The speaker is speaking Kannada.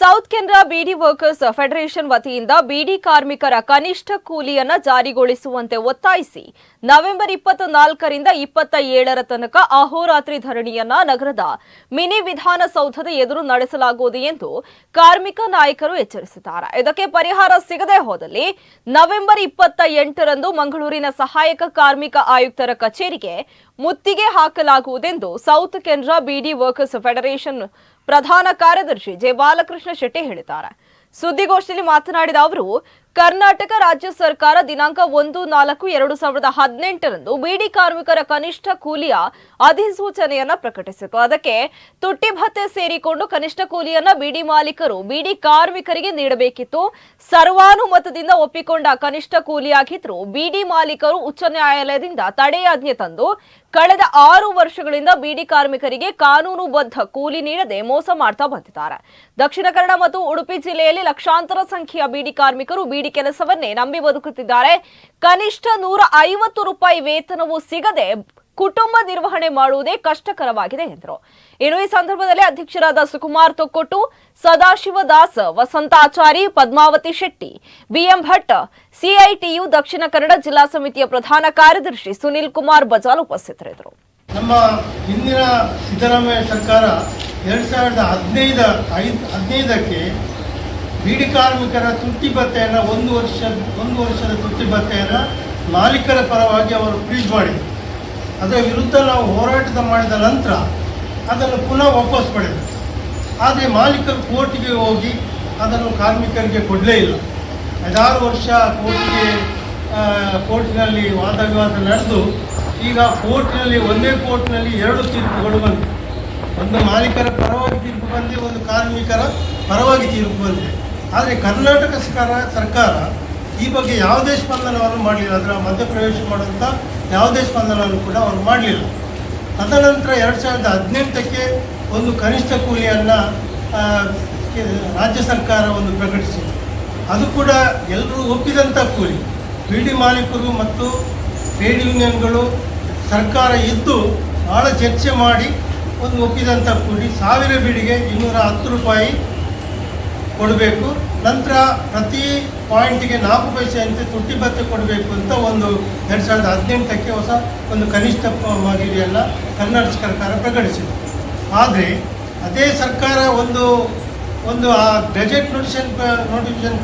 ಸೌತ್ ಕೆನರಾ ಬಿಡಿ ವರ್ಕರ್ಸ್ ಫೆಡರೇಷನ್ ವತಿಯಿಂದ ಬಿಡಿ ಕಾರ್ಮಿಕರ ಕನಿಷ್ಠ ಕೂಲಿಯನ್ನು ಜಾರಿಗೊಳಿಸುವಂತೆ ಒತ್ತಾಯಿಸಿ ನವೆಂಬರ್ ಇಪ್ಪತ್ತ ನಾಲ್ಕರಿಂದ ಇಪ್ಪತ್ತ ಏಳರ ತನಕ ಅಹೋರಾತ್ರಿ ಧರಣಿಯನ್ನ ನಗರದ ಮಿನಿ ವಿಧಾನಸೌಧದ ಎದುರು ನಡೆಸಲಾಗುವುದು ಎಂದು ಕಾರ್ಮಿಕ ನಾಯಕರು ಎಚ್ಚರಿಸಿದ್ದಾರೆ ಇದಕ್ಕೆ ಪರಿಹಾರ ಸಿಗದೆ ಹೋದಲ್ಲಿ ನವೆಂಬರ್ ಇಪ್ಪತ್ತ ಎಂಟರಂದು ಮಂಗಳೂರಿನ ಸಹಾಯಕ ಕಾರ್ಮಿಕ ಆಯುಕ್ತರ ಕಚೇರಿಗೆ ಮುತ್ತಿಗೆ ಹಾಕಲಾಗುವುದೆಂದು ಸೌತ್ ಕೆನರಾ ಬಿಡಿ ವರ್ಕರ್ಸ್ ಫೆಡರೇಷನ್ ಪ್ರಧಾನ ಕಾರ್ಯದರ್ಶಿ ಜೆ ಬಾಲಕೃಷ್ಣ ಶೆಟ್ಟಿ ಹೇಳಿದ್ದಾರೆ. ಸುದ್ದಿಗೋಷ್ಠಿಯಲ್ಲಿ ಮಾತನಾಡಿದ ಅವರು, ಕರ್ನಾಟಕ ರಾಜ್ಯ ಸರ್ಕಾರ ದಿನಾಂಕ ಒಂದು, ನಾಲ್ಕು, ಎರಡು ಸಾವಿರದ ಹದಿನೆಂಟರಂದು ಬಿಡಿ ಕಾರ್ಮಿಕರ ಕನಿಷ್ಠ ಕೂಲಿಯ ಅಧಿಸೂಚನೆಯನ್ನ ಪ್ರಕಟಿಸಿತು ಅದಕ್ಕೆ ತುಟ್ಟಿ ಭತ್ತೆ ಸೇರಿಕೊಂಡು ಕನಿಷ್ಠ ಕೂಲಿಯನ್ನ ಬಿಡಿ ಮಾಲೀಕರು, ಬಿಡಿ ಕಾರ್ಮಿಕರಿಗೆ ನೀಡಬೇಕಿತ್ತು. ಸರ್ವಾನುಮತದಿಂದ ಒಪ್ಪಿಕೊಂಡ ಕನಿಷ್ಠ ಕೂಲಿಯಾಗಿದ್ರು. ಬಿಡಿ ಮಾಲೀಕರು ಉಚ್ಚ ನ್ಯಾಯಾಲಯದಿಂದ ತಡೆಯಾಜ್ಞೆ ತಂದು ಕಳೆದ ಆರು ವರ್ಷಗಳಿಂದ ಬಿಡಿ ಕಾರ್ಮಿಕರಿಗೆ ಕಾನೂನುಬದ್ಧ ಕೂಲಿ ನೀಡದೆ ಮೋಸ ಮಾಡ್ತಾ ಬಂದಿದ್ದಾರೆ. ದಕ್ಷಿಣ ಕನ್ನಡ ಮತ್ತು ಉಡುಪಿ ಜಿಲ್ಲೆಯಲ್ಲಿ ಲಕ್ಷಾಂತರ ಸಂಖ್ಯೆಯ ಬೀಡಿ ಕಾರ್ಮಿಕರು ಬೀಡಿ ಕೆಲಸವನ್ನೇ ನಂಬಿ ಬದುಕುತ್ತಿದ್ದಾರೆ. ಕನಿಷ್ಠ ನೂರ ಐವತ್ತು ರೂಪಾಯಿ ವೇತನವೂ ಸಿಗದೆ ಕುಟುಂಬ ನಿರ್ವಹಣೆ ಮಾಡುವುದೇ ಕಷ್ಟಕರವಾಗಿದೆ ಎಂದರು. ಇನ್ನು ಈ ಸಂದರ್ಭದಲ್ಲಿ ಅಧ್ಯಕ್ಷರಾದ ಸುಕುಮಾರ್ ತೊಕ್ಕೊಟ್ಟು, ಸದಾಶಿವ ದಾಸ್ ವಸಂತಾಚಾರಿ ಪದ್ಮಾವತಿ ಶೆಟ್ಟಿ, ಬಿಎಂ ಭಟ್, ಸಿಐಟಿಯು ದಕ್ಷಿಣ ಕನ್ನಡ ಜಿಲ್ಲಾ ಸಮಿತಿಯ ಪ್ರಧಾನ ಕಾರ್ಯದರ್ಶಿ ಸುನಿಲ್ ಕುಮಾರ್ ಬಜಾಲ್ ಉಪಸ್ಥಿತರಿದ್ದರು. ನಮ್ಮ ಹಿಂದಿನ ಸಿದ್ದರಾಮಯ್ಯ ಸರ್ಕಾರ ಎರಡು ಸಾವಿರದ ಹದಿನೈದ ಹದಿನೈದಕ್ಕೆ ಬೀಡಿ ಕಾರ್ಮಿಕರ ತುಟ್ಟಿ ಭತ್ತೆಯನ್ನು ಒಂದು ವರ್ಷ, ಒಂದು ವರ್ಷದ ತುಟ್ಟಿ ಭತ್ತೆಯನ್ನು ಮಾಲೀಕರ ಪರವಾಗಿ ಅವರು ಫ್ರೀಜ್ ಮಾಡಿದರು. ಅದರ ವಿರುದ್ಧ ನಾವು ಹೋರಾಟ ಮಾಡಿದ ನಂತರ ಅದನ್ನು ಪುನಃ ವಾಪಸ್ ಪಡೆದರು. ಆದರೆ ಮಾಲೀಕರು ಕೋರ್ಟಿಗೆ ಹೋಗಿ ಅದನ್ನು ಕಾರ್ಮಿಕರಿಗೆ ಕೊಡಲೇ ಇಲ್ಲ. ಐದಾರು ವರ್ಷ ಕೋರ್ಟಿಗೆ ಕೋರ್ಟಿನಲ್ಲಿ ವಾದ ವಿವಾದ ನಡೆದು ಈಗ ಕೋರ್ಟಿನಲ್ಲಿ, ಒಂದೇ ಕೋರ್ಟ್ನಲ್ಲಿ ಎರಡು ತೀರ್ಪುಗಳು ಬಂದಿವೆ. ಒಂದು ಮಾಲೀಕರ ಪರವಾಗಿ ತೀರ್ಪು ಬಂದಿದೆ, ಒಂದು ಕಾರ್ಮಿಕರ ಪರವಾಗಿ ತೀರ್ಪು ಬಂದಿದೆ. ಆದರೆ ಕರ್ನಾಟಕ ಸರ್ಕಾರ ಸರ್ಕಾರ ಈ ಬಗ್ಗೆ ಯಾವುದೇ ಸ್ಪಂದನವನ್ನು ಮಾಡಲಿಲ್ಲ. ಅದರ ಮಧ್ಯಪ್ರವೇಶ ಮಾಡುವಂಥ ಯಾವುದೇ ಸ್ಪಂದನವನ್ನು ಕೂಡ ಅವರು ಮಾಡಲಿಲ್ಲ. ತದನಂತರ ಎರಡು ಸಾವಿರದ ಹದಿನೆಂಟಕ್ಕೆ ಒಂದು ಕನಿಷ್ಠ ಕೂಲಿಯನ್ನು ರಾಜ್ಯ ಸರ್ಕಾರ ಒಂದು ಪ್ರಕಟಿಸಿತು ಅದು ಕೂಡ ಎಲ್ಲರೂ ಒಪ್ಪಿದಂಥ ಕೂಲಿ. ಬಿಡಿ ಮಾಲೀಕರು ಮತ್ತು ಟ್ರೇಡ್ ಯೂನಿಯನ್ಗಳು ಸರ್ಕಾರ ಇದ್ದು ಭಾಳ ಚರ್ಚೆ ಮಾಡಿ ಒಂದು ಒಪ್ಪಿದಂಥ ಕೂಲಿ ಸಾವಿರ ಬೀಡಿಗೆ ಇನ್ನೂರ ಹತ್ತು ರೂಪಾಯಿ ಕೊಡಬೇಕು. ನಂತರ ಪ್ರತಿ ಪಾಯಿಂಟಿಗೆ ನಾಲ್ಕು ಪೈಸೆಯಂತೆ ತುಟ್ಟಿ ಭತ್ತೆ ಕೊಡಬೇಕು ಅಂತ ಒಂದು ಎರಡು ಸಾವಿರದ ಹದಿನೆಂಟಕ್ಕೆ ಹೊಸ ಒಂದು ಕನಿಷ್ಠ ಮಾದರಿಯನ್ನು ಕರ್ನಾಟಕ ಸರ್ಕಾರ ಪ್ರಕಟಿಸಿದೆ. ಆದರೆ ಅದೇ ಸರ್ಕಾರ ಒಂದು ಒಂದು ಆ ಗೆಜೆಟ್ ನೋಟಿಷನ್ ನೋಟಿಫಿಕೇಶನ್